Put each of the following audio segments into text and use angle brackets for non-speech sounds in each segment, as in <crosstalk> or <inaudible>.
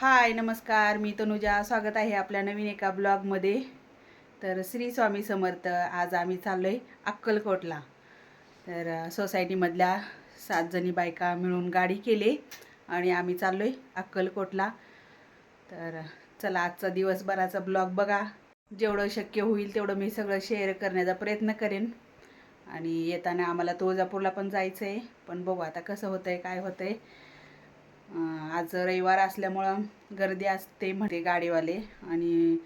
हाय नमस्कार. मी तनुजा. स्वागत आहे आपल्या नवीन एका ब्लॉगमध्ये. तर श्री स्वामी समर्थ आज आम्ही चाललो आहे अक्कलकोटला. तर सोसायटीमधल्या सात जणी बायका मिळून गाडी केली आणि आम्ही चाललो आहे अक्कलकोटला. तर चला आजचा दिवसभराचा ब्लॉग बघा. जेवढं शक्य होईल तेवढं मी सगळं शेअर करण्याचा प्रयत्न करेन. आणि येताना आम्हाला तुळजापूरला पण जायचं आहे पण बघू आता कसं होतं आहे काय होतं आहे आज रविवार असल्यामुळं गर्दी असते म्हणते गाडीवाले आणि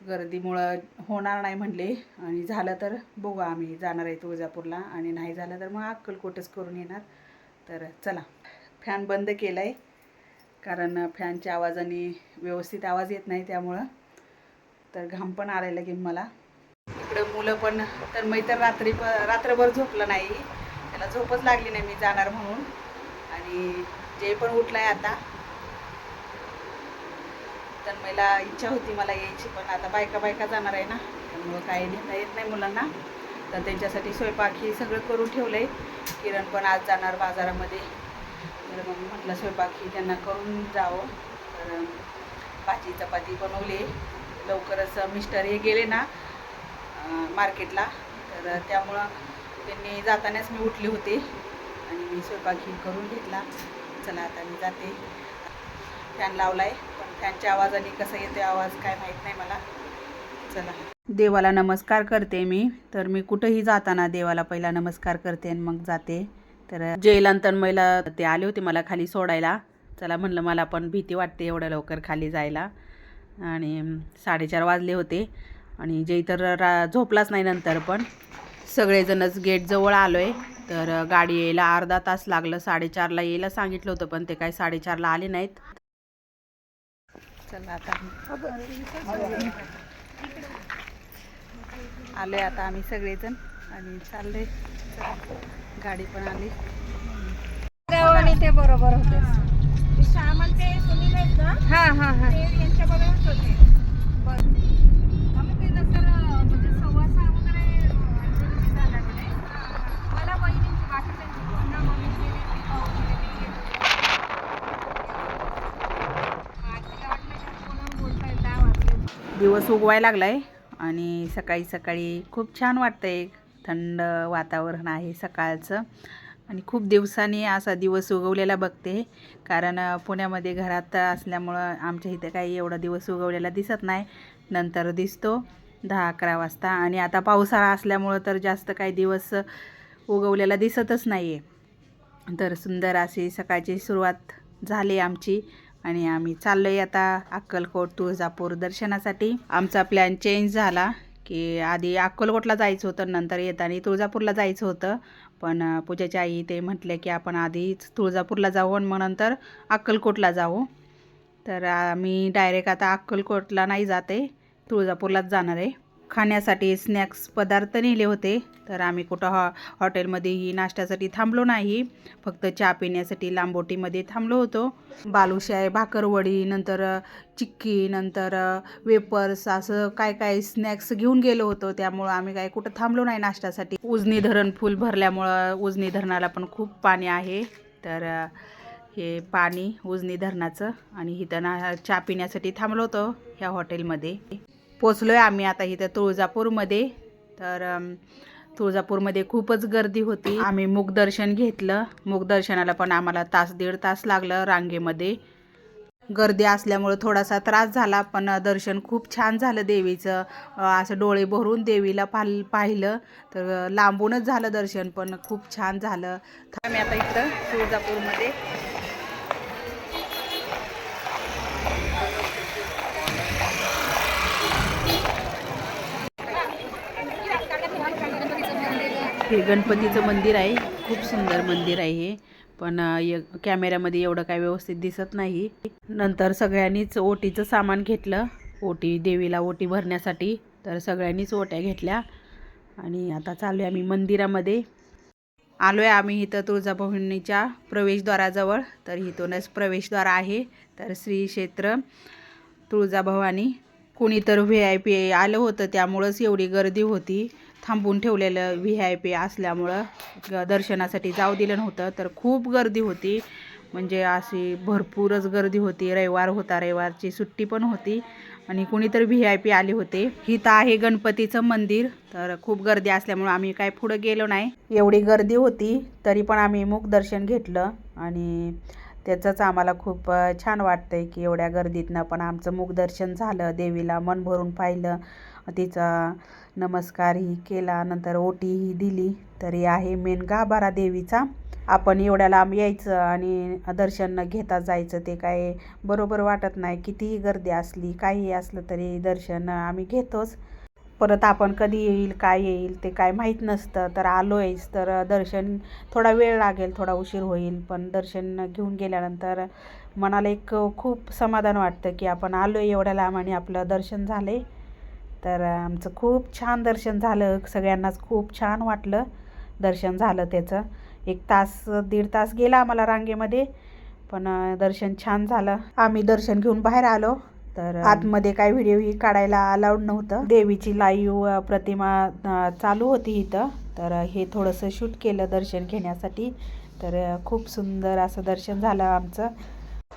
गर्दीमुळं होणार नाही म्हणले. आणि झालं तर बघू आम्ही जाणार आहे तुळजापूरला. आणि नाही झालं तर मग अक्कलकोटच करून येणार. तर चला फॅन बंद केला आहे कारण फॅनच्या आवाजाने व्यवस्थित आवाज येत नाही त्यामुळं. तर घाम पण आलेला की मला. इकडं मुलं पण तर मी तर रात्री प रात्रभर झोपलं नाही. त्याला झोपच लागली नाही मी जाणार म्हणून. आणि जे पण उठलाय आता. तर मला इच्छा होती मला यायची पण आता बायका बायका जाणार आहे ना. त्यामुळं काही नेता येत नाही मुलांना. तर त्यांच्यासाठी स्वयंपाक ही सगळं करून ठेवलं आहे किरण पण आज जाणार बाजारामध्ये. तर मग म्हटलं स्वयंपाक ही त्यांना करून जावं. तर भाजी चपाती बनवली. लवकरच मिस्टर हे गेले ना मार्केटला. तर त्यामुळं त्यांनी जातानाच मी उठले होते. आणि मी स्वयंपाक ही करून घेतला. चला आता मी जाते. फॅन लावलाय. पण फॅनच्या आवाजाने कसं येते आवाज काय माहीत नाही मला. चला. देवाला नमस्कार करते मी. तर मी कुठंही जाताना देवाला पहिला नमस्कार करते आणि मग जाते. तर जयलांतन महिला ते आले होते मला खाली सोडायला. चला म्हणलं मला पण भीती वाटते एवढ्या लवकर खाली जायला. आणि साडेचार वाजले होते. आणि जय तर रा झोपलाच नाही नंतर पण. सगळेजणच गेटजवळ आलो आहे तर गाडी यायला अर्धा तास लागलं साडेचारला यायला सांगितलं होतं पण ते काय साडेचारला आले नाहीत. चला आता आलोय आता आम्ही सगळेजण आणि चाललोय चला, गाडी पण आली. आणि ते बरोबर होते. ते श्यामल ते सुनील आहेत ना हा हा हा. ते यांच्या बरोबरच होते दिवस उगवायला लागलाय आणि सकाळी सकाळी खूप छान वाटतंय. थंड वातावरण आहे सकाळचं. आणि खूप दिवसांनी असा दिवस उगवलेला बघते. कारण पुण्यामध्ये घरात असल्यामुळं आमच्या इथं काही एवढा दिवस उगवलेला दिसत नाही. नंतर दिसतो दहा अकरा वाजता. आणि आता पावसाळा असल्यामुळं तर जास्त काही दिवस उगवलेला दिसतच नाही आहे तर सुंदर अशी सकाळची सुरुवात झाली आमची. आणि आम्ही चाललो आहे आता अक्कलकोट तुळजापूर दर्शनासाठी. आमचा प्लॅन चेंज झाला की आधी अक्कलकोटला जायचं होतं नंतर येताना तुळजापूरला जायचं होतं. पण अं, पूजाच्या आई ते म्हटले की आपण आधीच तुळजापूरला जाऊ आणि मग नंतर अक्कलकोटला जाऊ. तर आम्ही डायरेक्ट आता अक्कलकोटला नाही जाते तुळजापूरलाच जाणार आहे. खाण्यासाठी स्नॅक्स पदार्थ नेले होते. तर आम्ही कुठं हॉ हॉटेलमध्येही नाश्त्यासाठी थांबलो नाही. फक्त चहा पिण्यासाठी लांबोटीमध्ये थांबलो होतो. बालुशाय भाकरवडी नंतर चिक्की नंतर वेपर्स असं काय काय स्नॅक्स घेऊन गेलो होतो. त्यामुळं आम्ही काय कुठं थांबलो नाही नाश्त्यासाठी. उजनी धरण फुल भरल्यामुळं उजनी धरणाला पण खूप पाणी आहे. तर हे पाणी उजनी धरणाचं आणि इथं ना चहा पिण्यासाठी थांबलो होतो ह्या हॉटेलमध्ये. पोचलो आहे आम्ही आता इथं तुळजापूरमध्ये. तर तुळजापूरमध्ये खूपच गर्दी होती. आम्ही मुखदर्शन घेतलं. मुखदर्शनाला पण आम्हाला तास दीड तास लागलं रांगेमध्ये. गर्दी असल्यामुळं थोडासा त्रास झाला पण दर्शन खूप छान झालं देवीचं. असं डोळे भरून देवीला पाल पाहिलं. तर लांबूनच झालं दर्शन पण खूप छान झालं. आम्ही आता इथं तुळजापूरमध्ये. हे गणपतीचं मंदिर आहे. खूप सुंदर मंदिर आहे हे. पण य- कॅमेऱ्यामध्ये एवढं काय व्यवस्थित दिसत नाही. नंतर सगळ्यांनीच ओटीचं सामान घेतलं. ओटी देवीला ओटी भरण्यासाठी तर सगळ्यांनीच ओट्या घेतल्या. आणि आता चालू आहे आम्ही मंदिरामध्ये. आलो आहे आम्ही इथं तुळजाभवानीच्या प्रवेशद्वाराजवळ. तर इथूनच प्रवेशद्वार आहे. तर श्री क्षेत्र तुळजाभवानी. कोणी तर व्ही आय पी आलं होतं त्यामुळंच एवढी गर्दी होती. थांबून ठेवलेलं व्ही आय पी असल्यामुळं दर्शनासाठी जाऊ दिलं नव्हतं तर खूप गर्दी होती. म्हणजे अशी भरपूरच गर्दी होती. रविवार होता रविवारची सुट्टी पण होती. आणि कुणीतरी व्ही आय पी आले होते. इथं आहे गणपतीचं मंदिर तर खूप गर्दी असल्यामुळं आम्ही काय पुढं गेलो नाही. एवढी गर्दी होती तरी पण आम्ही मुख दर्शन घेतलं. आणि त्याचंच आम्हाला खूप छान वाटतं आहे की एवढ्या गर्दीतनं पण आमचं मुखदर्शन झालं देवीला मन भरून पाहिलं. तिचा नमस्कारही केला नंतर ओटीही दिली. तरी आहे मेन गाभारा देवीचा. आपण एवढ्या लांब यायचं आणि दर्शन न घेता जायचं ते काय बरोबर वाटत नाही. कितीही गर्दी असली काहीही असलं तरी दर्शन आम्ही घेतोच. परत आपण कधी येईल काय येईल ते काय माहीत नसतं. तर आलो आहेस तर दर्शन थोडा वेळ लागेल थोडा उशीर होईल. पण दर्शन घेऊन गेल्यानंतर मनाला एक खूप समाधान वाटतं की आपण आलो आहे एवढ्या लांब आणि आपलं दर्शन झालं आहे तर आमचं खूप छान दर्शन झालं. सगळ्यांनाच खूप छान वाटलं दर्शन झालं त्याचं. एक तास दीड तास गेला आम्हाला रांगेमध्ये पण दर्शन छान झालं. आम्ही दर्शन घेऊन बाहेर आलो. तर आतमध्ये काय व्हिडिओ ही काढायला अलाउड नव्हतं. देवीची लाईव्ह प्रतिमा चालू होती इथं. तर हे थोडंसं शूट केलं दर्शन घेण्यासाठी. तर खूप सुंदर असं दर्शन झालं आमचं.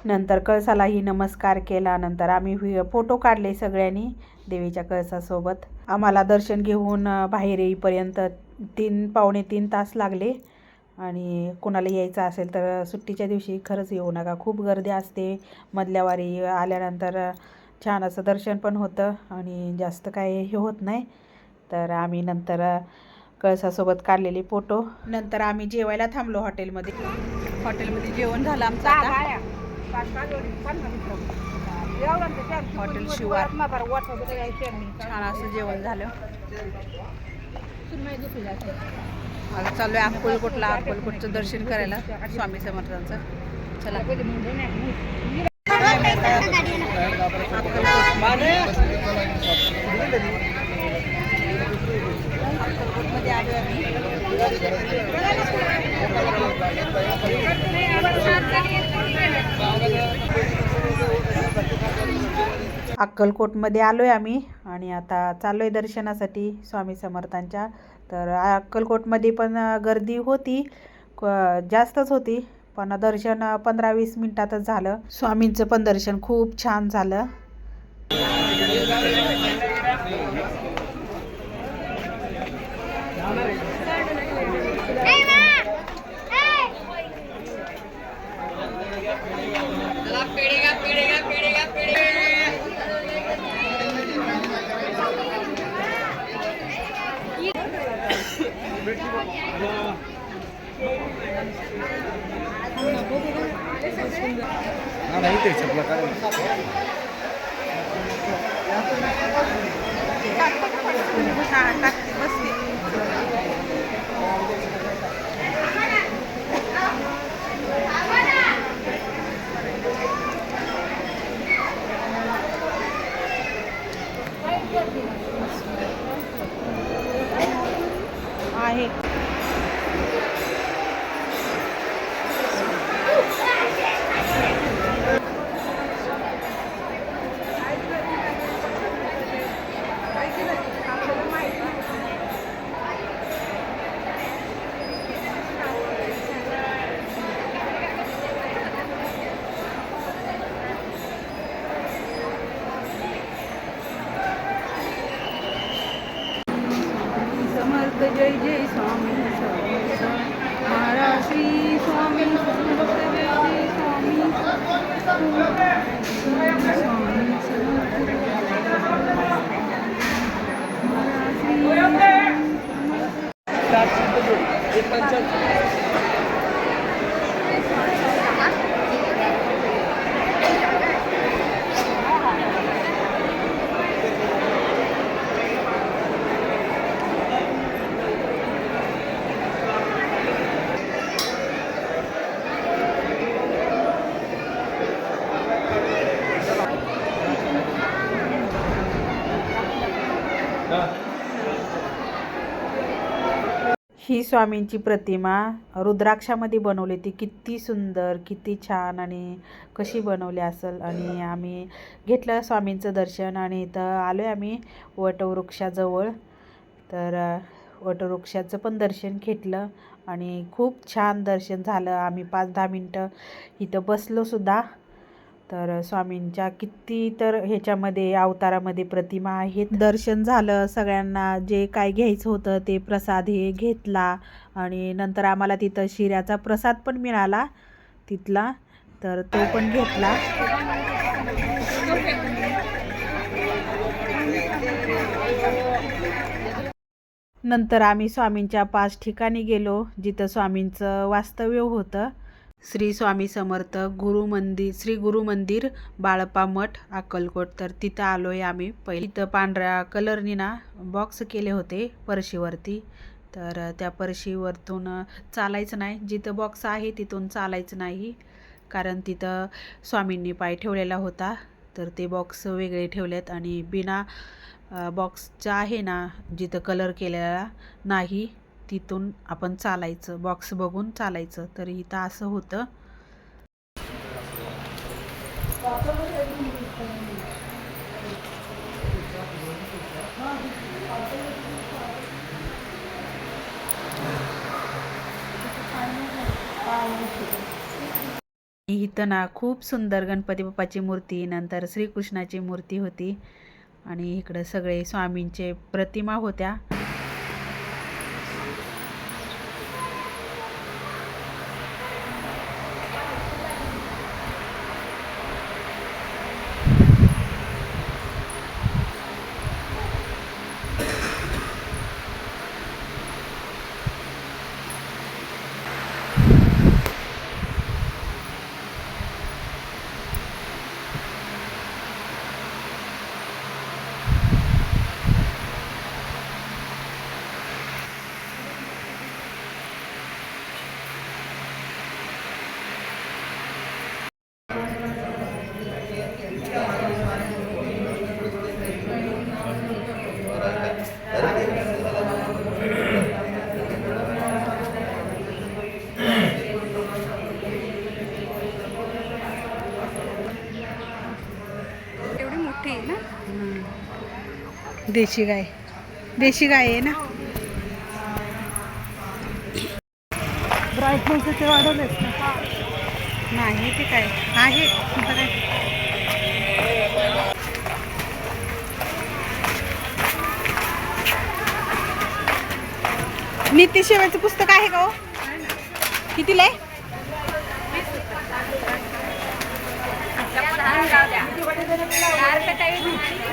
नंतर कळसालाही नमस्कार केला. नंतर आम्ही व्हि- फोटो काढले सगळ्यांनी देवीच्या कळसासोबत. आम्हाला दर्शन घेऊन बाहेर येईपर्यंत तीन पावणे तीन तास लागले. आणि कोणाला यायचं असेल तर सुट्टीच्या दिवशी खरंच येऊ नका. खूप गर्दी असते. मधल्या वारी आल्यानंतर छान असं दर्शन पण होतं आणि जास्त काय हे होत नाही. तर आम्ही नंतर कळसासोबत काढलेले फोटो. नंतर आम्ही जेवायला थांबलो हॉटेलमध्ये. हॉटेलमध्ये जेवण झालं आमचं हॉटेल शिवार. छान असं जेवण झालं. आता चालू आहे अक्कलकोटला. अक्कलकोटचं दर्शन करायला स्वामी समर्थांचं. चला. अक्कलकोटमध्ये आलो आम्ही अक्कलकोटमध्ये आलो आहे आम्ही आणि आता चाललो आहे दर्शनासाठी स्वामी समर्थांच्या तर अक्कलकोटमध्ये पण गर्दी होती क- जास्तच होती पण दर्शन पंधरा वीस मिनटातच झालं. स्वामींचं पण दर्शन खूप छान झालं. आहे समर्थ जय जय स्वामी समर्थ महाराज श्री स्वामी समर्थ जय जय स्वामी स्वामी समर्थ महाराज श्री ही स्वामींची प्रतिमा रुद्राक्षामध्ये बनवली ती किती सुंदर किती छान आणि कशी बनवली असेल. आणि आम्ही घेतलं स्वामींचं दर्शन आणि इथं आलो आहे आम्ही वटवृक्षाजवळ. तर वटवृक्षाचं पण दर्शन घेतलं आणि खूप छान दर्शन झालं. आम्ही पाच दहा मिनटं इथं बसलोसुद्धा. तर स्वामींच्या किती तर ह्याच्यामध्ये अवतारामध्ये प्रतिमा आहेत. दर्शन झालं सगळ्यांना जे काय घ्यायचं होतं ते प्रसाद हे घेतला आणि नंतर आम्हाला तिथं शिऱ्याचा प्रसाद पण मिळाला तिथला. तर तो पण घेतला. नंतर आम्ही स्वामींच्या पाच ठिकाणी गेलो जिथं स्वामींचं वास्तव्य होतं. श्री स्वामी समर्थ गुरु मंदिर श्री गुरु मंदिर बाळपा मठ अक्कलकोट. तर तिथं आलो आहे आम्ही पहिले. तिथं पांढऱ्या कलरनी ना बॉक्स केले होते परशीवरती तर त्या परशीवरतून चालायचं नाही. जिथं बॉक्स आहे तिथून चालायचं नाही. कारण तिथं स्वामींनी पाय ठेवलेला होता. तर ते बॉक्स वेगळे ठेवलेत आणि बिना बॉक्सचा आहे ना जिथं कलर केलेला नाही तिथून आपण चालायचं बॉक्स बघून चालायचं तर इथं असं होतं. इथं ना खूप सुंदर गणपती बाप्पाची मूर्ती नंतर श्रीकृष्णाची मूर्ती होती. आणि इकडं सगळे स्वामींचे प्रतिमा होत्या एवढी मोठी आहे ना देशी गाय. देशी गाय आहे ना? ब्राईटनेस ते वाढवले नाही ते काय? आहे. काय? नित्यसेवेचं पुस्तक आहे का हो? कितीला आहे?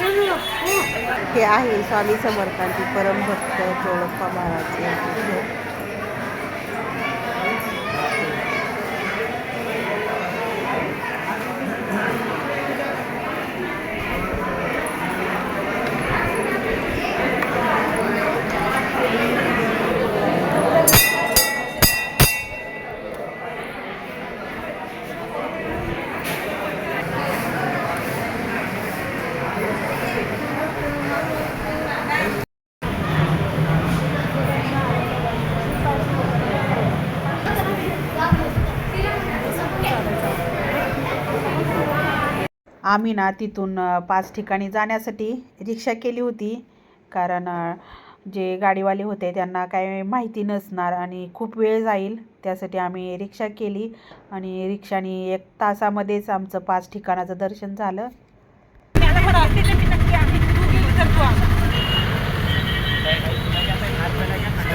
हे आहे स्वामी समर्थांची परमभक्त चोळप्पा महाराज यांची. आम्ही ना तिथून पाच ठिकाणी जाण्यासाठी रिक्षा केली होती. कारण जे गाडीवाले होते त्यांना काय माहिती नसणार आणि खूप वेळ जाईल. त्यासाठी आम्ही रिक्षा केली आणि रिक्षाने एक तासामध्येच आमचं पाच ठिकाणाचं दर्शन झालं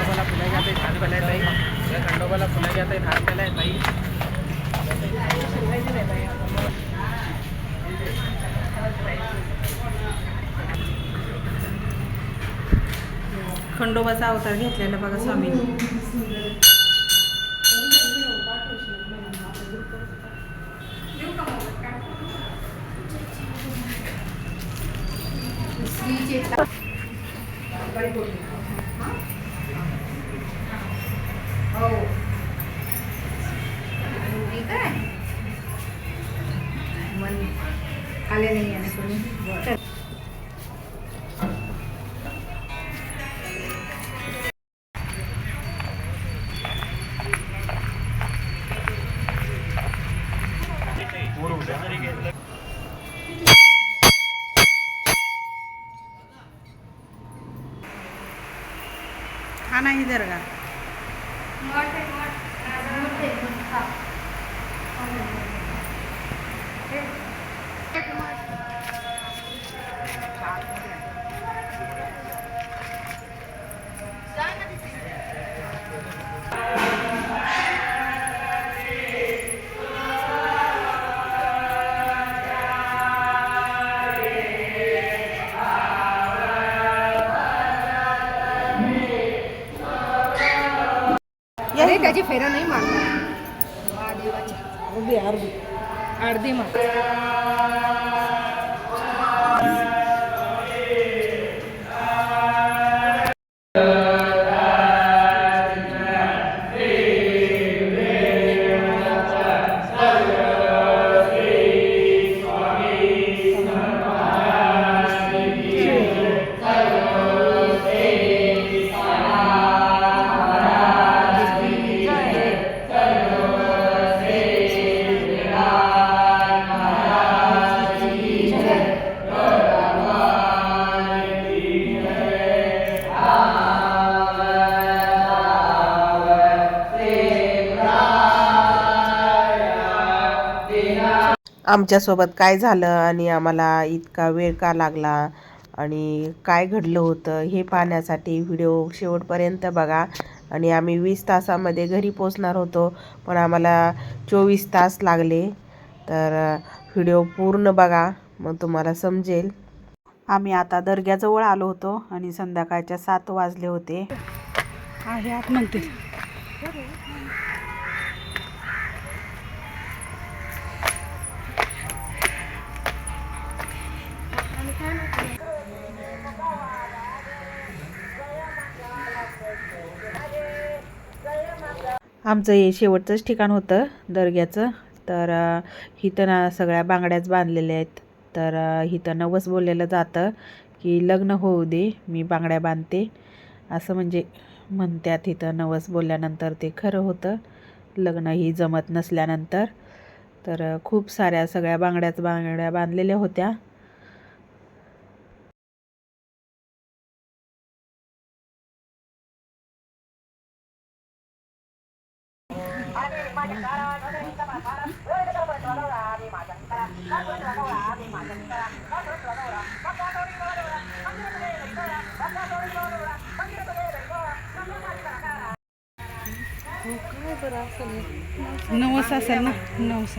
खंडोबाला फुला जाते हात बनायचा आहे खंडोबाला फुला जाते हात बनायचा आहे खंडोबाचा अवतार घेतलेला बघा स्वामींनी हा नाही दर्गा अरे त्याची फेरा नाही मारणार महादेवाची अर्धी मार आमच्यासोबत काय झालं आणि आम्हाला इतका वेळ का लागला आणि काय घडलं होतं हे पाहण्यासाठी व्हिडिओ शेवटपर्यंत बघा. आणि आम्ही वीस तासामध्ये घरी पोचणार होतो पण आम्हाला चोवीस तास लागले. तर व्हिडिओ पूर्ण बघा मग तुम्हाला समजेल. आम्ही आता दर्ग्याजवळ आलो होतो आणि संध्याकाळच्या सात वाजले होते. आहे आत म्हणते. आमचं हे शेवटचंच ठिकाण होतं दर्ग्याचं. तर इथं ना सगळ्या बांगड्याच बांधलेल्या आहेत. तर इथं नवस बोललेलं जातं की लग्न होऊ दे मी बांगड्या बांधते. असं म्हणजे म्हणतात इथं नवस बोलल्यानंतर ते खरं होतं. लग्न ही जमत नसल्यानंतर. तर खूप साऱ्या सगळ्या बांगड्याच बांगड्या बांधलेल्या होत्या. नवस असेल ना नवस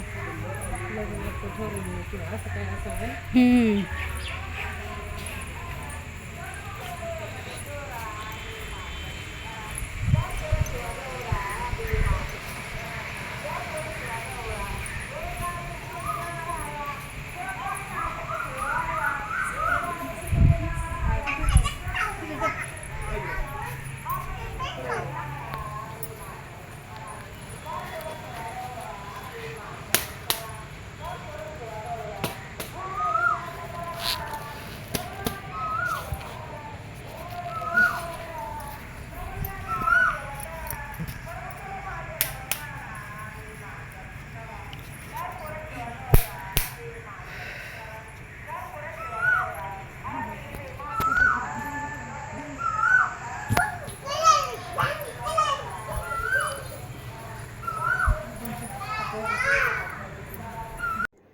हम्म.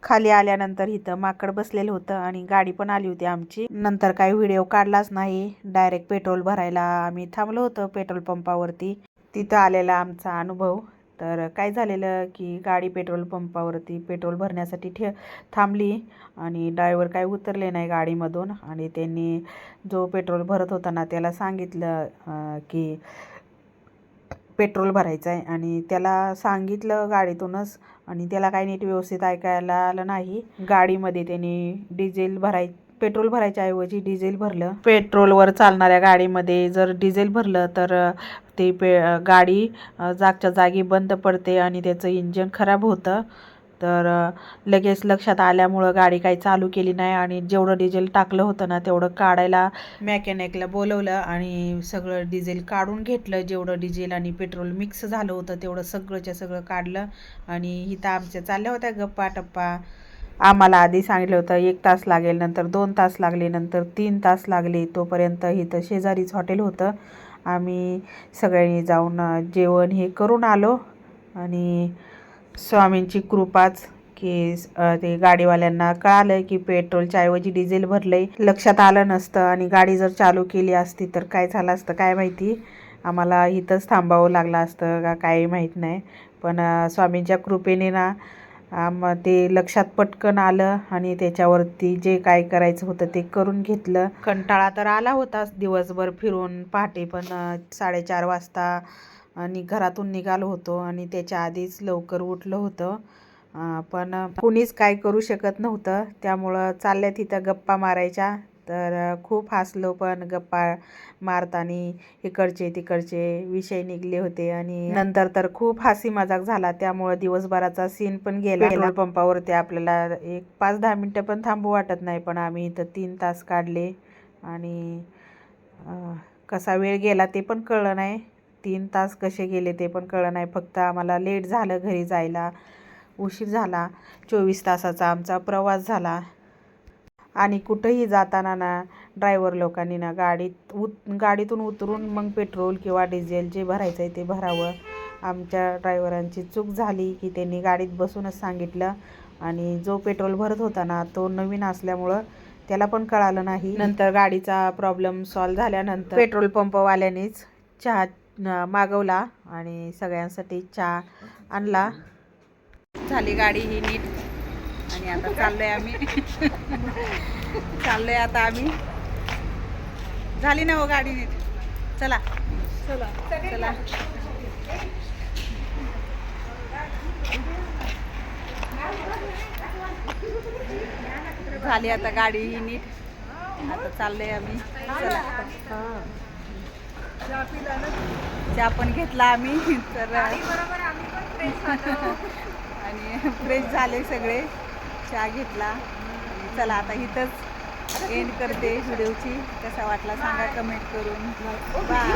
खाली आल्यानंतर इथं माकड बसलेलं होतं आणि गाडी पण आली होती आमची. नंतर काही व्हिडिओ काढलाच नाही. डायरेक्ट पेट्रोल भरायला आम्ही थांबलो होतो पेट्रोल पंपावरती. तिथं आलेला आमचा अनुभव. तर काय झालेलं की गाडी पेट्रोल पंपावरती पेट्रोल भरण्यासाठी ठे थांबली आणि ड्रायव्हर काय उतरले नाही गाडीमधून. आणि त्यांनी जो पेट्रोल भरत होता ना त्याला सांगितलं की पेट्रोल भरायचं आहे आणि त्याला सांगितलं गाडीतूनच आणि त्याला काही नीट व्यवस्थित ऐकायला आलं नाही. गाडीमध्ये त्याने डिझेल भराय पेट्रोल भरायच्या ऐवजी डिझेल भरलं. पेट्रोलवर चालणाऱ्या गाडीमध्ये जर डिझेल भरलं तर ते पे गाडी जागच्या जागी बंद पडते आणि त्याचं इंजन खराब होतं. तर लगेच लक्षात आल्यामुळं गाडी काही चालू केली नाही आणि जेवढं डिझेल टाकलं होतं ना तेवढं काढायला मॅकॅनिकला बोलवलं आणि सगळं डिझेल काढून घेतलं. जेवढं डिझेल आणि पेट्रोल मिक्स झालं होतं तेवढं सगळंच्या सगळं काढलं आणि इथं आमच्या चालल्या होत्या गप्पा टप्पा. आम्हाला आधी सांगितलं होतं एक तास लागेल नंतर दोन तास लागले नंतर तीन तास लागले. तोपर्यंत इथं शेजारीच हॉटेल होतं. आम्ही सगळ्यांनी जाऊन जेवण हे करून आलो आणि स्वामींची कृपाच की ते गाडीवाल्यांना कळालं की पेट्रोलच्या ऐवजी डिझेल भरलंय. लक्षात आलं नसतं आणि गाडी जर चालू केली असती तर काय झालं असतं काय माहिती? आम्हाला इथंच थांबावं लागलं असतं का काही माहीत नाही. पण स्वामींच्या कृपेने ना आम ते लक्षात पटकन आलं आणि त्याच्यावरती जे काय करायचं होतं ते करून घेतलं. कंटाळा तर आला होताच दिवसभर फिरून पहाटे पण साडेचार वाजता आणि घरातून निघालो होतो आणि त्याच्या आधीच लवकर उठलं होतं. पण कुणीच काय करू शकत नव्हतं. त्यामुळं चालल्या तिथं गप्पा मारायच्या. तर खूप हसलो पण गप्पा मारताना इकडचे तिकडचे विषय निघले होते आणि नंतर तर खूप हसी मजाक झाला. त्यामुळं दिवसभराचा सीन पण गेला. पेट्रोल पंपावरती आपल्याला एक पाच दहा मिनटं पण थांबू वाटत नाही पण आम्ही इथं तीन तास काढले आणि कसा वेळ गेला ते पण कळलं नाही. तीन तास कसे गेले ते पण कळलं नाही. फक्त आम्हाला लेट झालं घरी जायला. उशीर झाला. चोवीस तासाचा आमचा प्रवास झाला. आणि कुठंही जाताना ना ड्रायव्हर लोकांनी ना गाडीत उत गाडीतून उतरून मग पेट्रोल किंवा डिझेल जे भरायचं आहे ते भरावं. आमच्या ड्रायव्हरांची चूक झाली की त्यांनी गाडीत बसूनच सांगितलं. आणि जो पेट्रोल भरत होता ना तो नवीन असल्यामुळं त्याला पण कळालं नाही. नंतर गाडीचा प्रॉब्लेम सॉल्व झाल्यानंतर पेट्रोल पंपवाल्यानेच चहा मागवला आणि सगळ्यांसाठी चहा आणला. झाली गाडी ही नीट. आणि आता चाललोय आम्ही. <laughs> चाललोय आता आम्ही. झाली ना हो गाडी नीट? चला. चला. झाली आता गाडी ही नीट. आता चाललोय आम्ही. चला. चहा पण घेतला आम्ही तर आणि फ्रेश <laughs> झाले सगळे. चहा घेतला. चला आता इथंच एंड करते व्हिडिओची. कसा वाटला सांगा कमेंट करून. बाय